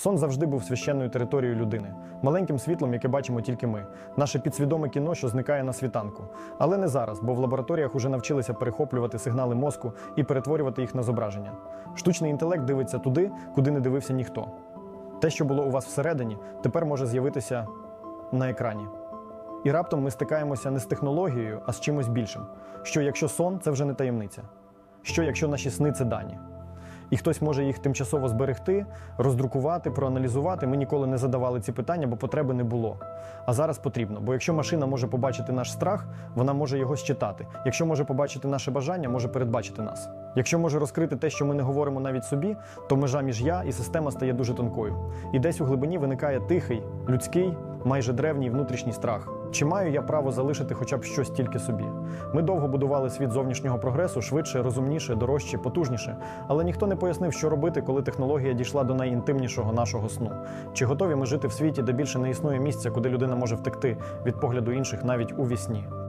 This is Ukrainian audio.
Сон завжди був священною територією людини, маленьким світлом, яке бачимо тільки ми, наше підсвідоме кіно, що зникає на світанку. Але не зараз, бо в лабораторіях уже навчилися перехоплювати сигнали мозку і перетворювати їх на зображення. Штучний інтелект дивиться туди, куди не дивився ніхто. Те, що було у вас всередині, тепер може з'явитися на екрані. І раптом ми стикаємося не з технологією, а з чимось більшим. Що якщо сон це вже не таємниця? Що якщо наші сни це дані? І хтось може їх тимчасово зберегти, роздрукувати, проаналізувати. Ми ніколи не задавали ці питання, бо потреби не було. А зараз потрібно. Бо якщо машина може побачити наш страх, вона може його считати. Якщо може побачити наше бажання, може передбачити нас. Якщо може розкрити те, що ми не говоримо навіть собі, то межа між я і система стає дуже тонкою. І десь у глибині виникає тихий, людський, майже древній внутрішній страх. Чи маю я право залишити хоча б щось тільки собі? Ми довго будували світ зовнішнього прогресу швидше, розумніше, дорожче, потужніше, але ніхто не пояснив, що робити, коли технологія дійшла до найінтимнішого нашого сну. Чи готові ми жити в світі, де більше не існує місця, куди людина може втекти від погляду інших навіть у вісні?